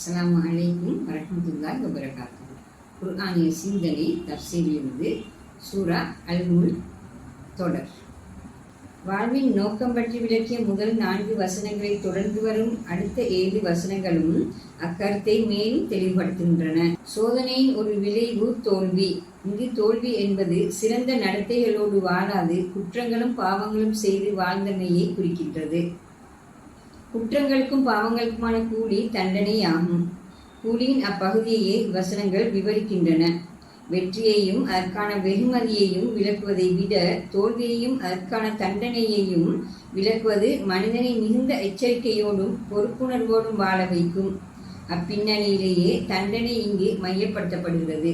அஸ்லாம் அலைக்கும் வரஹ்மத்துல்லாஹி வபரகாத்துஹு. குர்ஆனிய சிந்தனை தப்சீலிருந்து சூரா அல் முல் தொடர். வாழ்வின் நோக்கம் பற்றி விளக்கிய முதல் நான்கு வசனங்களை தொடர்ந்து வரும் அடுத்த ஏழு வசனங்களும் அக்கருத்தை மேலும் தெளிவுபடுத்துகின்றன. சோதனையின் ஒரு விளைவு தோல்வி. இங்கு தோல்வி என்பது சிறந்த நடத்தைகளோடு வாழாது குற்றங்களும் பாவங்களும் செய்து வாழ்ந்தமையை குறிக்கின்றது. குற்றங்களுக்கும் பாவங்களுக்குமான கூலி தண்டனையாகும். கூலியின் அப்பகுதியையே வசனங்கள் விவரிக்கின்றன. வெற்றியையும் அதற்கான வெகுமதியையும் விளக்குவதை விட தோல்வியையும் அதற்கான தண்டனையையும் விளக்குவது மனிதனை மிகுந்த எச்சரிக்கையோடும் பொறுப்புணர்வோடும் வாழ வைக்கும். அப்பின்னணியிலேயே தண்டனை இங்கு மையப்படுத்தப்படுகிறது.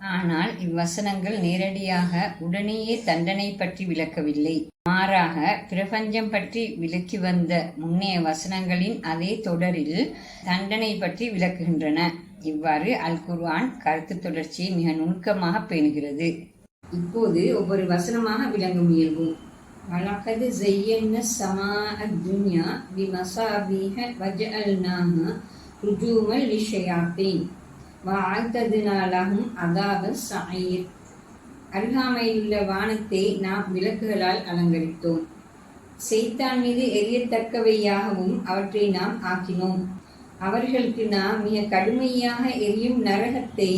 ஆனால் இவ்வசனங்கள் நேரடியாக உடனேயே தண்டனை பற்றி விளக்கவில்லை. மாறாக பிரபஞ்சம் பற்றி விளக்கி வந்த முன்னைய வசனங்களின் அதே தொடரில் தண்டனை பற்றி விளக்குகின்றன. இவ்வாறு அல் குர்ஆன் கருத்து தொடர்ச்சியை மிக நுணுக்கமாக பேணுகிறது. இப்போது ஒவ்வொரு வசனமாக விளங்க முயல்வோம் வழக்கது ஜெய்யன்ன சமா துன்யா பி மசாபிஹ வஜஅல்நாஹ ருஜூமல் லிஷயாத்தீன் வாழ்த்ததுனா அகாத சாயிர். அருகாமையிலுள்ள வானத்தை நாம் விளக்குகளால் அலங்கரித்தோம். செய்தான் மீது எரியத்தக்கவையாகவும் அவற்றை நாம் ஆக்கினோம். அவர்களுக்கு நாம் மிக கடுமையாக எரியும் நரகத்தை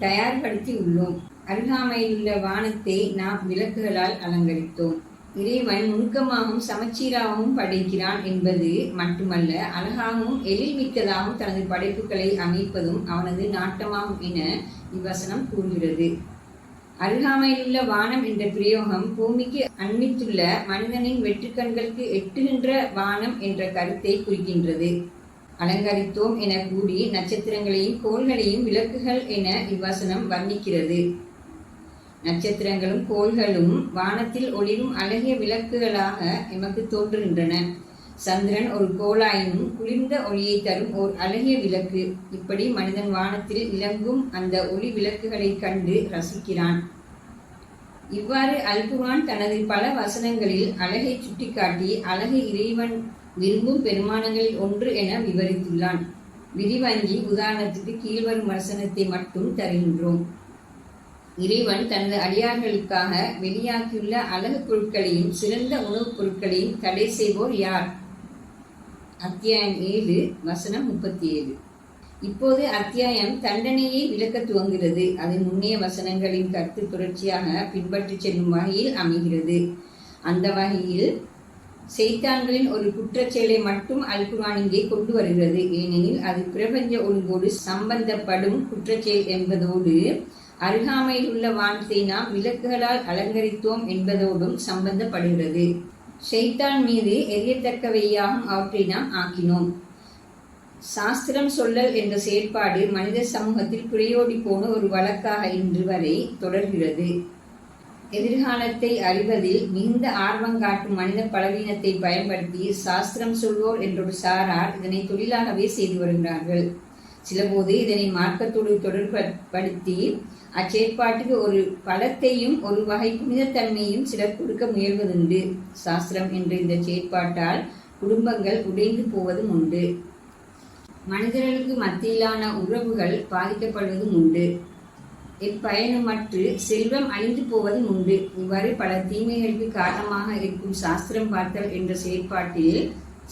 தயார்படுத்தி உள்ளோம் அருகாமையிலுள்ள வானத்தை நாம் விளக்குகளால் அலங்கரித்தோம். இறைவன் நுணுக்கமாகவும் சமச்சீராகவும் படைக்கிறான் என்பது மட்டுமல்ல அழகாகவும் எழில்மிக்கதாகவும் தனது படைப்புகளை அமைப்பதும் அவனது நாட்டமாகும் என இவ்வசனம் கூறுகிறது. அருகாமையிலுள்ள வானம் என்ற பிரயோகம் பூமிக்கு அண்மித்துள்ள மனிதனின் வெற்றுக்கண்களுக்கு எட்டுகின்ற வானம் என்ற கருத்தை குறிக்கின்றது. அலங்கரித்தோம் என கூறி நட்சத்திரங்களையும் கோள்களையும் விளக்குகள் என இவ்வசனம் வர்ணிக்கிறது. நட்சத்திரங்களும் கோள்களும் வானத்தில் ஒளிரும் அழகிய விளக்குகளாக எமக்கு தோன்றுகின்றன. சந்திரன் ஒரு கோளாயினும் குளிர்ந்த ஒளியை தரும் ஓர் அழகிய விளக்கு. இப்படி மனிதன் வானத்தில் இலங்கும் அந்த ஒளி விளக்குகளை கண்டு ரசிக்கிறான். இவ்வாறு அல்குரான் தனது பல வசனங்களில் அழகை சுட்டிக்காட்டி அழகை இறைவன் விரும்பும் பெருமானங்களில் ஒன்று என விவரித்துள்ளான். விரிவஞ்சி உதாரணத்துக்கு கீழ்வரும் வசனத்தை மட்டும் தருகின்றோம். இறைவன் தனது அடியார்களுக்காக வெளியாக்கியுள்ள அழகு பொருட்களையும் சிறந்த உணவுப் பொருட்களையும் தடை செய்வோர் யார்? அத்தியாயம் ஏழு வசனம் முப்பத்தி ஏழு இப்போது அத்தியாயம் தண்டனையை விளக்க துவங்குகிறது. அது முன்னைய வசனங்களின் கருத்து தொடர்ச்சியாக பின்பற்றி செல்லும் வகையில் அமைகிறது. அந்த வகையில் செய்தான்களின் ஒரு குற்றச்செயலை மட்டும் அல் இங்கே கொண்டு வருகிறது. ஏனெனில் அது பிரபஞ்ச ஒழுங்கோடு சம்பந்தப்படும் குற்றச்செயல் என்பதோடு அருகாமையில் உள்ள வானத்தை நாம் விளக்குகளால் அலங்கரித்தோம் என்பதோடும் சம்பந்தப்படுகிறது. ஷெய்தான் மீது எரியத்தக்கவையாகும் அவற்றை நாம் ஆக்கினோம். சாஸ்திரம் சொல்லல் என்ற செயற்பாடு மனித சமூகத்தில் குறையோடி போன ஒரு வழக்காக இன்று வரை தொடர்கிறது. எதிர்காலத்தை அறிவதில் மிகுந்த ஆர்வம் காட்டும் மனித பலவீனத்தை பயன்படுத்தி சாஸ்திரம் சொல்வோர் என்றொரு சாரார் இதனை தொழிலாகவே செய்து வருகிறார்கள். சிலபோது இதனை மார்க்கத்தோடு தொடர்படுத்தி அச்செயற்பாட்டுக்கு ஒரு பலத்தையும் ஒரு வகை புனிதத்தன்மையும் சிலர் கொடுக்க முயல்வதுண்டு. சாஸ்திரம் என்ற இந்த செயற்பாட்டால் குடும்பங்கள் உடைந்து போவதும் உண்டு. மனிதர்களுக்கு மத்தியிலான உறவுகள் பாதிக்கப்படுவதும் உண்டு. இப்பயணமற்று செல்வம் அழிந்து போவதும் உண்டு. இவ்வாறு பல தீமைகளுக்கு காரணமாக இருக்கும் சாஸ்திரம் பார்த்தல் என்ற செயற்பாட்டில்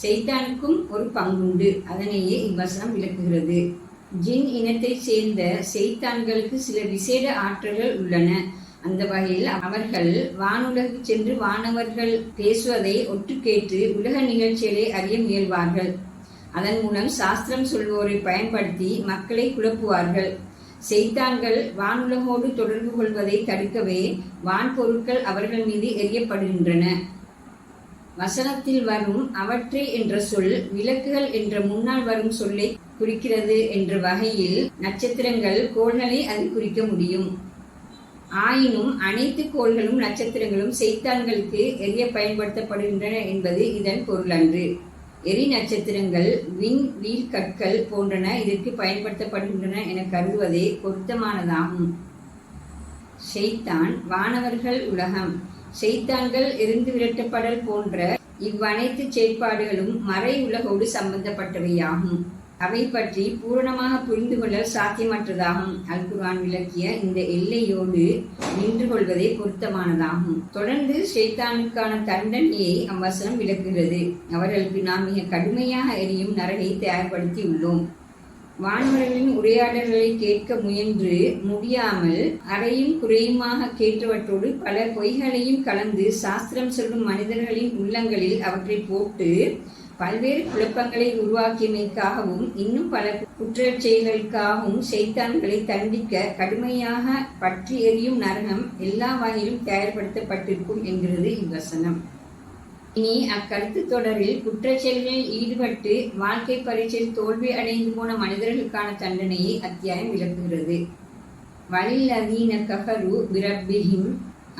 செய்தானுக்கும் ஒரு பங்குண்டு. அதனையே இவ்வசனம் விளக்குகிறது. ஜின் இனத்தைச் சேர்ந்த செய்தான்களுக்கு சில விசேட ஆற்றல்கள் உள்ளன. அந்த வகையில் அவர்கள் வானுலகு சென்று வானவர்கள் பேசுவதை ஒட்டு கேட்டு உலக நிகழ்ச்சிகளை அறிய முயல்வார்கள். அதன் மூலம் சாஸ்திரம் சொல்வோரை பயன்படுத்தி மக்களை குழப்புவார்கள். செய்தான்கள் வானுலகோடு தொடர்பு கொள்வதை தடுக்கவே வான் பொருட்கள் அவர்கள் மீது எரியப்படுகின்றன வசனத்தில் வரும் அவற்றை என்ற சொல் விளக்குகள் என்ற முன்னால் வரும் சொல்லை குறிக்கிறது என்ற வகையில் நட்சத்திரங்கள் கோள்களை அது குறிக்க முடியும். ஆயினும் அனைத்து கோள்களும் நட்சத்திரங்களும் செய்தான்களுக்கு எரிய பயன்படுத்தப்படுகின்றன என்பது இதன் பொருளன்று எரி நட்சத்திரங்கள் விண் வீல் கற்கள் போன்றன இதற்கு பயன்படுத்தப்படுகின்றன என கருதுவதே பொருத்தமானதாகும். ஷெய்தான் வானவர்கள் உலகம். செய்தான்கள் எரிந்து விரட்டப்படல் போன்ற இவ்வனைத்து செயற்பாடுகளும் மறை உலகோடு சம்பந்தப்பட்டவையாகும். அவை பற்றி பூரணமாக புரிந்து கொள்ள சாத்தியமற்றதாகும். அல் குர்ஆன் விளக்கிய இந்த எல்லையோடு நின்று கொள்வதே பொருத்தமானதாகும். தொடர்ந்து ஷைத்தானுக்கான தண்டனையை அவ்வசனம் விளக்குகிறது. அவர்களுக்கு நாம் மிக கடுமையாக எரியும் நரகை தயார்படுத்தி உள்ளோம் வான்வர்களின் உரையாடல்களை கேட்க முயன்று முடியாமல் அறையும் குறையுமாக கேட்டவற்றோடு பல பொய்களையும் கலந்து சாஸ்திரம் சொல்லும் மனிதர்களின் உள்ளங்களில் அவற்றை போட்டு பல்வேறு குழப்பங்களை உருவாக்கியமைக்காகவும் இன்னும் பல குற்றச் செயல்களுக்காகவும் செய்தான்களை தண்டிக்க கடுமையாக பற்றி எறியும் நரகம் எல்லா வகையிலும் தயார்படுத்தப்பட்டிருக்கும் என்கிறது இவ்வசனம். இனி அக்கருத்து தொடரில் குற்றச் செயல்களில் ஈடுபட்டு வாழ்க்கை பரீட்சையில் தோல்வி அடைந்து போன மனிதர்களுக்கான தண்டனையை அத்தியாயம் விளக்குகிறது. வலில்லதீன கஃபரு பிரபிஹிம்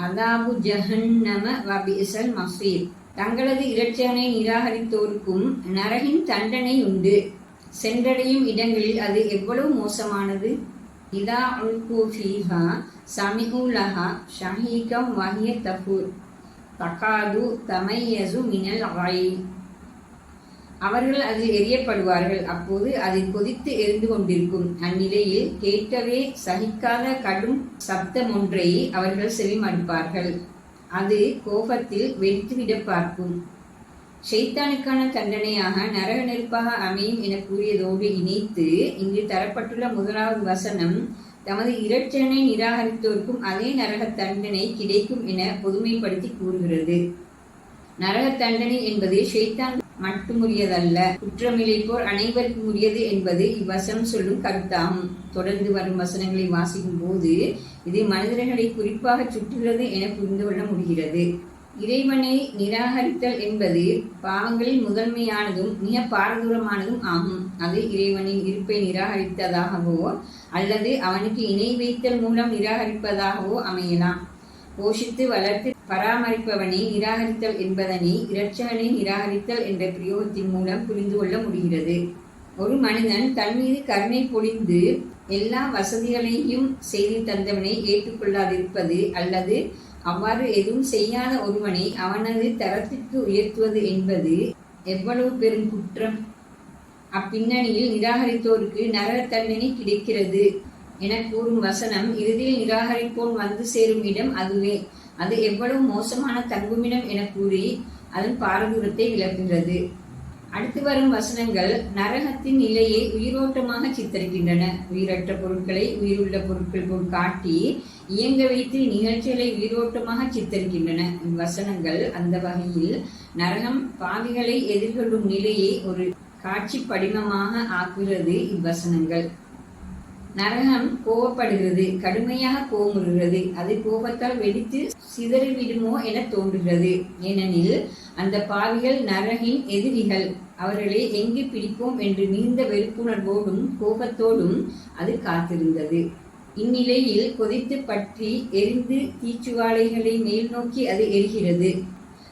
அதாபு ஜஹன்னம வபிசல் மசீர். தங்களது இரட்சகனை நிராகரித்தோருக்கும் நரகின் தண்டனை உண்டு. சென்றடையும் இடங்களில் அது எவ்வளவு மோசமானது? இதா உல்கூஃபீஹா ஃபீஹா லஹா ஷஹீகம் வஹிய தஃபூர். தகாது தமையசு மினல் அகாயி அவர்கள் அதில் எரியப்படுவார்கள் அப்போது அது கொதித்து எரிந்து கொண்டிருக்கும். அந்நிலையில் கேட்கவே சகிக்காத கடும் சப்தம் ஒன்றை அவர்கள் செவிமடுப்பார்கள். அது கோபத்தில் வெடித்துவிட பார்க்கும். ஷைத்தானுக்கான தண்டனையாக நரக நெருப்பாக அமையும் என கூறியதோடு இணைத்து இங்கு தரப்பட்டுள்ள முதலாவது வசனம் தமது இரட்சனை நிராகரித்தோருக்கும் அதே நரக தண்டனை கிடைக்கும் என பொதுமைப்படுத்தி கூறுகிறது. நரக தண்டனை என்பது ஷைத்தான் மட்டுமுரியதல்ல குற்றமிழைப்போர் அனைவருக்கும் உரியது என்பது இவ்வசனம் சொல்லும் கருத்தாகும். தொடர்ந்து வரும் வசனங்களை வாசிக்கும் போது இது மனிதர்களை குறிப்பாக சுற்றுகிறது என புரிந்து கொள்ள முடிகிறது. இறைவனை நிராகரித்தல் என்பது பாவங்களில் முதன்மையானதும் மிக பாரதூரமானதும் ஆகும். அது இறைவனின் இருப்பை நிராகரித்ததாகவோ அல்லது அவனுக்கு இணை வைத்தல் மூலம் நிராகரிப்பதாகவோ அமையலாம். போஷித்து வளர்த்து பராமரிப்பவனை நிராகரித்தல் என்பதனை இரட்சகனை நிராகரித்தல் என்ற பிரயோகத்தின் மூலம் புரிந்து கொள்ள முடிகிறது. ஒரு மனிதன் தன் மீது கருணை பொழிந்து எல்லா வசதிகளையும் செய்து தந்தவனை ஏற்றுக்கொள்ளாதிருப்பது அல்லது அவ்வாறு எதுவும் செய்யாத ஒருவனை அவனது தரத்திற்கு உயர்த்துவது என்பது எவ்வளவு பெரும் குற்றம்? அப்பின்னணியில் நிராகரித்தோருக்கு நரக தண்டனை கிடைக்கிறது என கூறும் வசனம் இறுதியில் நிராகரிப்போன் வந்து சேரும் இடம் அதுவே. அது எவ்வளவு மோசமான தங்குமிடம் என கூறி அதன் பாரதூரத்தை விளக்குகிறது. அடுத்து வரும் வசனங்கள் நரகத்தின் நிலையை உயிரோட்டமாக சித்தரிக்கின்றன. உயிரற்ற பொருட்களை உயிருள்ள பொருட்கள் போல் காட்டி இயங்க வைத்து நிகழ்ச்சிகளை உயிரோட்டமாக சித்தரிக்கின்றன. இவ்வசனங்கள் அந்த வகையில் நரகம் பாவிகளை எதிர்கொள்ளும் நிலையை ஒரு காட்சி படிமமாக ஆக்குகிறது இவ்வசனங்கள். நரகம் கோபப்படுகிறது கடுமையாக கோமுறுகிறது அது கோபத்தால் வெடித்து சிதறிவிடுமோ என தோன்றுகிறது. ஏனெனில் அந்த பாவிகள் நரகின் எதிரிகள். அவர்களை எங்கு பிடிப்போம் என்று மிகுந்த வெறுப்புணர்வோடும் கோபத்தோடும் அது காத்திருந்தது. இந்நிலையில் கொதித்து பற்றி எரிந்து தீச்சுவாலைகளை மேல் நோக்கி அது எரிகிறது.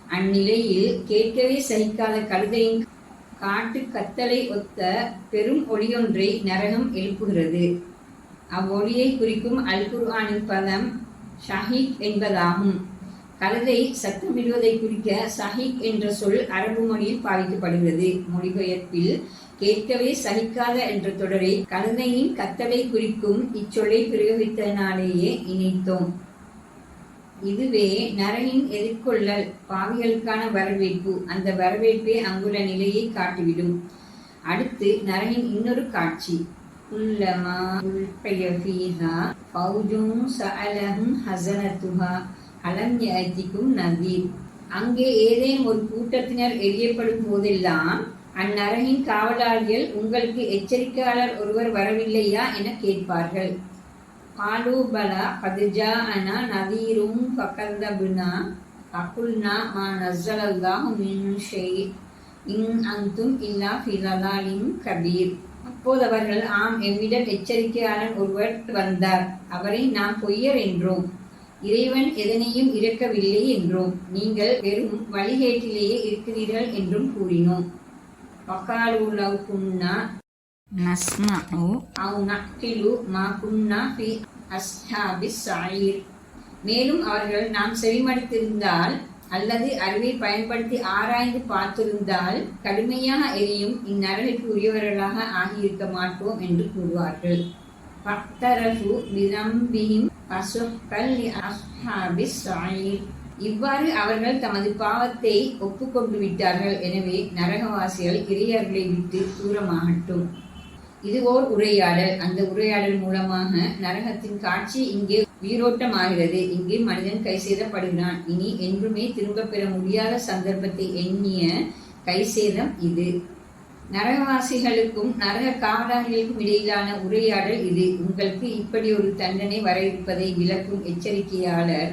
அந்நிலையில் கேட்கவே சகிக்காத கழுதையின் காட்டு கத்தலை ஒத்த பெரும் ஒளியொன்றை நரகம் எழுப்புகிறது. அவ்வொளியை குறிக்கும் அல் குர்ஆனின் பதம் ஷஹீக் என்பதாகும். கழுதை சத்தமிடுவதை குறிக்க சஹிக் என்ற சொல் அரபு மொழியில் பாவிக்கப்படுகிறது. மொழிபெயர்ப்பில் கேட்கவே சகிக்காத என்ற தொடரை கழுதையின் கத்தலை குறிக்கும் இச்சொல்லை பிரயோகித்தனாலேயே இணைத்தோம். இதுவே நரனின் எதிர்கொள்ளல் பாவிகளுக்கான வரவேற்பு. அந்த வரவேற்பே அங்குள்ள நிலையை காட்டிவிடும். அடுத்து நரனின் இன்னொரு காட்சி. குல்லமா உல்கைய ஃபீஹா ஃபௌஜும் சஅலஹும் ஹஸனத்துஹா அலஞ்சிக்கும் நந்தீர் அங்கே ஏதேனும் ஒரு கூட்டத்தினர் எரியப்படும் போதெல்லாம் அந்நரகின் காவலாளிகள் உங்களுக்கு எச்சரிக்கையாளர் ஒருவர் வரவில்லையா என கேட்பார்கள். காலூபலா கதுஜா அனா நதீரும் பக்கந்தபுனா அகுல்னா மா நசலல்லாஹ் மின் ஷெய். இன் அந்தும் இல்லா ஃபிலலாலின் கபீர். அப்போது அவர்கள் ஆம் எவ்விடம் எச்சரிக்கையாளன் ஒருவர் வந்தார். அவரை நாம் பொய்யர் என்றோம். இறைவன் எதனையும் இறக்கவில்லை என்றோம் நீங்கள் வெறும் வழிகேட்டிலேயே இருக்கிறீர்கள் என்றும் கூறினோம். வக்காலு லவ் குன்னா நஸ்மஉ அவு நக்கிலு மா குன்னா ஃபி அஸ்ஹாபிஸ் சாயிர். மேலும் அவர்கள் நாம் செவிமடுத்திருந்தால் அல்லது அறிவை பயன்படுத்தி ஆராய்ந்து பார்த்திருந்தால் கடுமையாக எரியும் இந்நரகிற்கு உரியவர்களாக ஆகியிருக்க மாட்டோம் என்று கூறுவார்கள். பக்தரசு விதம்பியும் பசுக்கல் அஸ்ஹாபிஸ் சாயிர் இவ்வாறு அவர்கள் தமது பாவத்தை ஒப்புக்கொண்டு விட்டார்கள். எனவே நரகவாசிகள் இறையர்களை விட்டு தூரமாகட்டும். இது ஓர் உரையாடல். அந்த உரையாடல் மூலமாக நரகத்தின் காட்சி இங்கே உயிரோட்டமாகிறது. இங்கே மனிதன் கை செய்தப்படுகிறான் இனி என்றுமே திரும்ப பெற முடியாத சந்தர்ப்பத்தை எண்ணிய கைசேதம் இது. நரகவாசிகளுக்கும் நரக காவலர்களுக்கும் இடையிலான உரையாடல் இது. உங்களுக்கு இப்படி ஒரு தண்டனை வர இருப்பதை விளக்கும் எச்சரிக்கையாளர்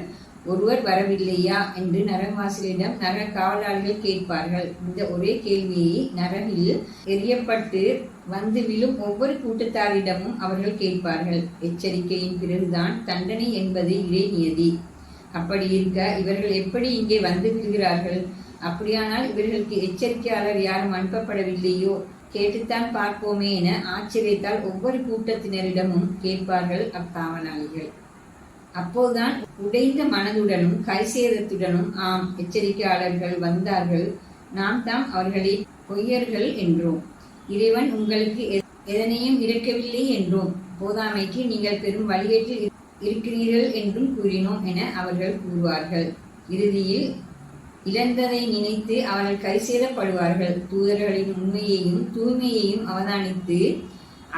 ஒருவர் வரவில்லையா என்று நரகவாசிகளிடம் நரக காவலாளர்கள் கேட்பார்கள். இந்த ஒரே கேள்வியை நரகில் எரியப்பட்டு வந்து விழும் ஒவ்வொரு கூட்டத்தாரிடமும் அவர்கள் கேட்பார்கள். எச்சரிக்கையின் பிறகுதான் தண்டனை என்பது இறை நியதி. அப்படி இருக்க இவர்கள் எப்படி இங்கே வந்து விழுகிறார்கள்? அப்படியானால் இவர்களுக்கு எச்சரிக்கையாளர் யாரும் அனுப்பப்படவில்லையோ? கேட்டுத்தான் பார்ப்போமே என ஆச்சரியத்தால் ஒவ்வொரு கூட்டத்தினரிடமும் கேட்பார்கள் அக்காவலாளிகள் அப்போதுதான் உடைந்த மனதுடனும் கைசேதத்துடனும் ஆம் எச்சரிக்கையாளர்கள் வந்தார்கள். நாம் தாம் அவர்களை பொய்யர்கள் என்றோம். இறைவன் உங்களுக்கு எ- எதனையும் இறக்கவில்லை என்றோம். போதாமைக்கு நீங்கள் பெரும் வழியேற்றில் இருக்கிறீர்கள் என்றும் கூறினோம் என அவர்கள் கூறுவார்கள். இறுதியில் இழந்ததை நினைத்து அவர்கள் கைசேதப்படுவார்கள். தூதர்களின் உண்மையையும் தூய்மையையும் அவதானித்து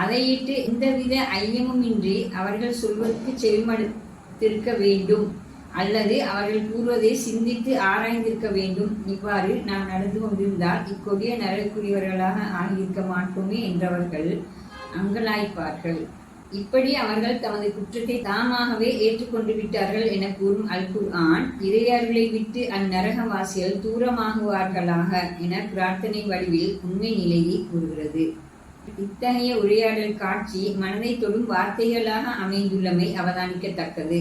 அதையிட்டு எந்தவித ஐயமுமின்றி அவர்கள் சொல்வதற்கு செவிமடுத்திருக்க வேண்டும். அல்லது அவர்கள் கூறுவதை சிந்தித்து ஆராய்ந்திருக்க வேண்டும். இவ்வாறு நாம் நடந்து கொண்டிருந்தால் இக்கொடிய நரகுரியவர்களாக ஆகியிருக்க மாட்டோமே என்றவர்கள் அங்கலாய்ப்பார்கள். இப்படி அவர்கள் தமது குற்றத்தை தாமாகவே ஏற்றுக்கொண்டு விட்டார்கள் என கூறும் அல் குர்ஆன் இறையார்களை விட்டு அந்நரகவாசிகள் தூரமாகுவார்களாக என பிரார்த்தனை வடிவில் உண்மை நிலையை கூறுகிறது. இத்தகைய உரையாடல் காட்சி மனதை தொடும் வார்த்தைகளாக அமைந்துள்ளமை அவதானிக்கத்தக்கது.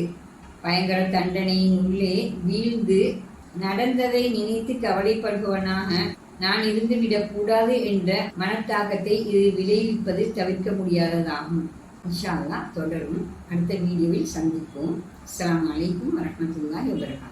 பயங்கர தண்டனையின் உள்ளே வீழ்ந்து நடந்ததை நினைத்து கவலைப்படுபவனாக நான் இருந்துவிடக் கூடாது என்ற மனத்தாக்கத்தை இது விளைவிப்பது தவிர்க்க முடியாததாகும். இன்ஷா அல்லா தொடரும். அடுத்த வீடியோவில் சந்திப்போம். அஸ்லாம் அலைக்கும் வரமத்துல்லா வபரகாத்துஹு